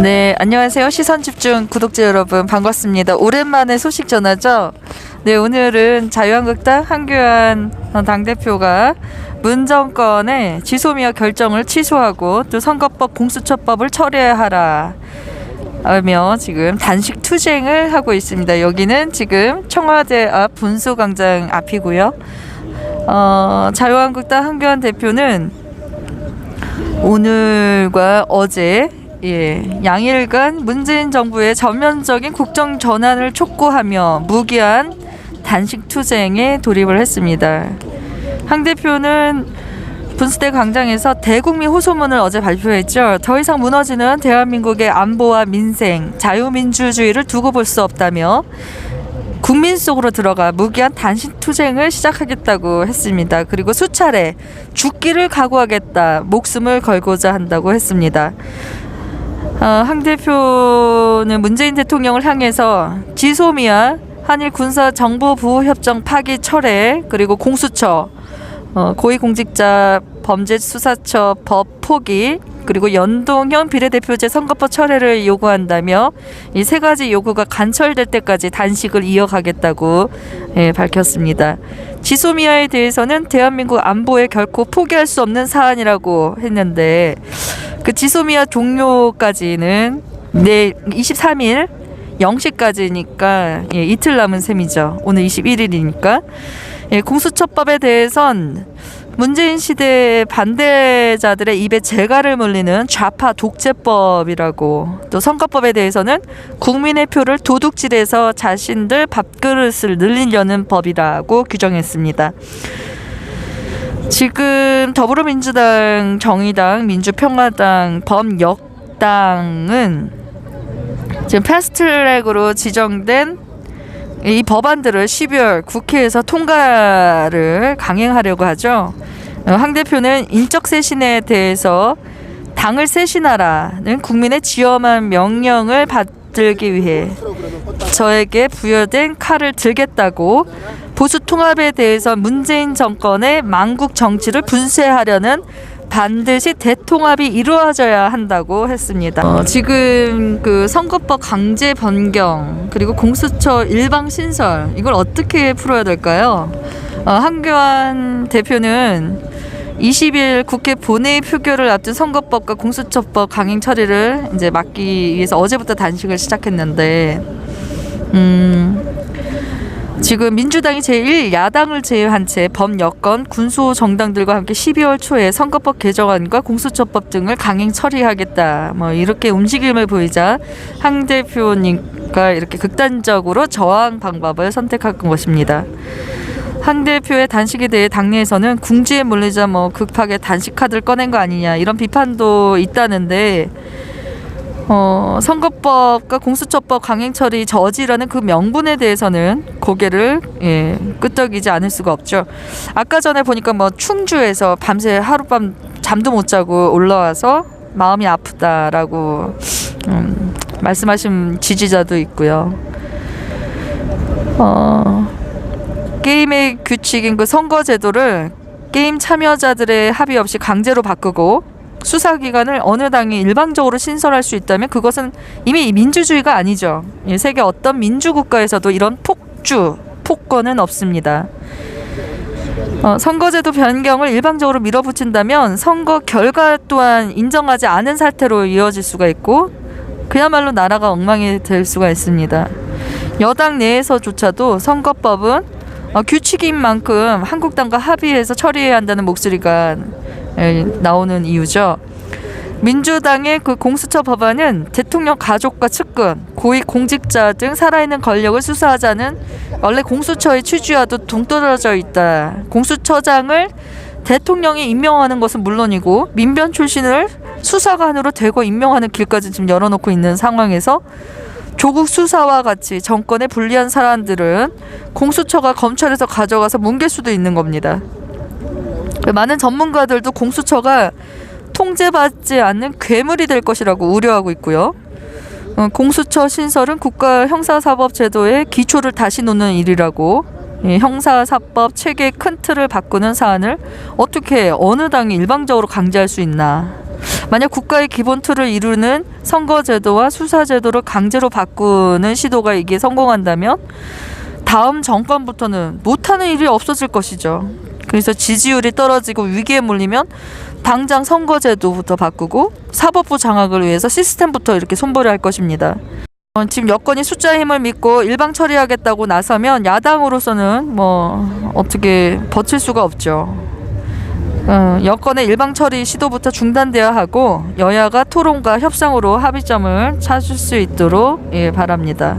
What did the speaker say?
네, 안녕하세요. 시선 집중 구독자 여러분 반갑습니다. 오랜만에 소식 전하죠. 네, 오늘은 자유한국당 한교안 당대표가 문 정권의 지소미아 결정을 취소하고 또 선거법 공수처법을 철회하라. 하며 지금 단식 투쟁을 하고 있습니다. 여기는 지금 청와대 앞 분수광장 앞이고요. 어, 자유한국당 한교안 대표는 오늘과 어제 예, 양일간 문재인 정부의 전면적인 국정 전환을 촉구하며 무기한 단식 투쟁에 돌입을 했습니다. 황 대표는 분수대 광장에서 대국민 호소문을 어제 발표했죠. 더 이상 무너지는 대한민국의 안보와 민생, 자유민주주의를 두고 볼 수 없다며 국민 속으로 들어가 무기한 단식 투쟁을 시작하겠다고 했습니다. 그리고 수차례 죽기를 각오하겠다, 목숨을 걸고자 한다고 했습니다. 어, 황 대표는 문재인 대통령을 향해서 지소미아 한일 군사 정보 보호 협정 파기 철회 그리고 공수처 어, 고위공직자 범죄수사처 법 포기 그리고 연동형 비례대표제 선거법 철회를 요구한다며 이 세 가지 요구가 간철될 때까지 단식을 이어가겠다고 예, 밝혔습니다. 지소미아에 대해서는 대한민국 안보에 결코 포기할 수 없는 사안이라고 했는데 그 지소미아 종료까지는 내일 23일 0시까지니까 예, 이틀 남은 셈이죠. 오늘 21일이니까 예, 공수처법에 대해선 문재인 시대 반대자들의 입에 재갈을 물리는 좌파 독재법이라고 또 선거법에 대해서는 국민의 표를 도둑질해서 자신들 밥그릇을 늘리려는 법이라고 규정했습니다. 지금 더불어민주당, 정의당, 민주평화당, 범역당은 지금 패스트트랙으로 지정된 이 법안들을 12월 국회에서 통과를 강행하려고 하죠. 어, 황 대표는 인적 쇄신에 대해서 당을 쇄신하라는 국민의 지엄한 명령을 받들기 위해 저에게 부여된 칼을 들겠다고 보수 통합에 대해서 문재인 정권의 망국 정치를 분쇄하려는 반드시 대통합이 이루어져야 한다고 했습니다. 어, 지금 그 선거법 강제 변경 그리고 공수처 일방 신설 이걸 어떻게 풀어야 될까요? 어, 한교안 대표는 20일 국회 본회의 표결을 앞둔 선거법과 공수처법 강행 처리를 이제 막기 위해서 어제부터 단식을 시작했는데 음. 지금 민주당이 제1야당을 제외한 채 범여권 군소 정당들과 함께 12월 초에 선거법 개정안과 공수처법 등을 강행 처리하겠다. 뭐 이렇게 움직임을 보이자 황 대표님과 이렇게 극단적으로 저항 방법을 선택한 것입니다. 황 대표의 단식에 대해 당내에서는 궁지에 몰리자 뭐 급하게 단식 카드를 꺼낸 거 아니냐 이런 비판도 있다는데 어, 선거법과 공수처법 강행 처리 저지라는 그 명분에 대해서는 고개를 예, 끄덕이지 않을 수가 없죠. 아까 전에 보니까 뭐 충주에서 밤새 하룻밤 잠도 못 자고 올라와서 마음이 아프다라고 음, 말씀하신 지지자도 있고요. 어, 게임의 규칙인 그 선거 제도를 게임 참여자들의 합의 없이 강제로 바꾸고 수사기관을 어느 당이 일방적으로 신설할 수 있다면 그것은 이미 민주주의가 아니죠. 예, 세계 어떤 민주국가에서도 이런 폭주, 폭권은 없습니다. 어, 선거제도 변경을 일방적으로 밀어붙인다면 선거 결과 또한 인정하지 않은 사태로 이어질 수가 있고 그야말로 나라가 엉망이 될 수가 있습니다. 여당 내에서조차도 선거법은 어, 규칙인 만큼 한국당과 합의해서 처리해야 한다는 목소리가 에, 나오는 이유죠. 민주당의 그 공수처 법안은 대통령 가족과 측근, 고위 공직자 등 살아있는 권력을 수사하자는 원래 공수처의 취지와도 동떨어져 있다. 공수처장을 대통령이 임명하는 것은 물론이고 민변 출신을 수사관으로 대거 임명하는 길까지 지금 열어놓고 있는 상황에서 조국 수사와 같이 정권에 불리한 사람들은 공수처가 검찰에서 가져가서 뭉갤 수도 있는 겁니다. 많은 전문가들도 공수처가 통제받지 않는 괴물이 될 것이라고 우려하고 있고요. 어, 공수처 신설은 국가 형사사법제도의 기초를 다시 놓는 일이라고 예, 형사사법 체계 큰 틀을 바꾸는 사안을 어떻게 어느 당이 일방적으로 강제할 수 있나? 만약 국가의 기본 틀을 이루는 선거제도와 수사제도를 강제로 바꾸는 시도가 이게 성공한다면 다음 정권부터는 못하는 일이 없어질 것이죠. 그래서 지지율이 떨어지고 위기에 몰리면 당장 선거제도부터 바꾸고 사법부 장악을 위해서 시스템부터 이렇게 손보려 할 것입니다. 어, 지금 여권이 숫자의 힘을 믿고 일방 처리하겠다고 나서면 야당으로서는 뭐 어떻게 버틸 수가 없죠. 어, 여권의 일방 처리 시도부터 중단되어야 하고 여야가 토론과 협상으로 합의점을 찾을 수 있도록 예, 바랍니다.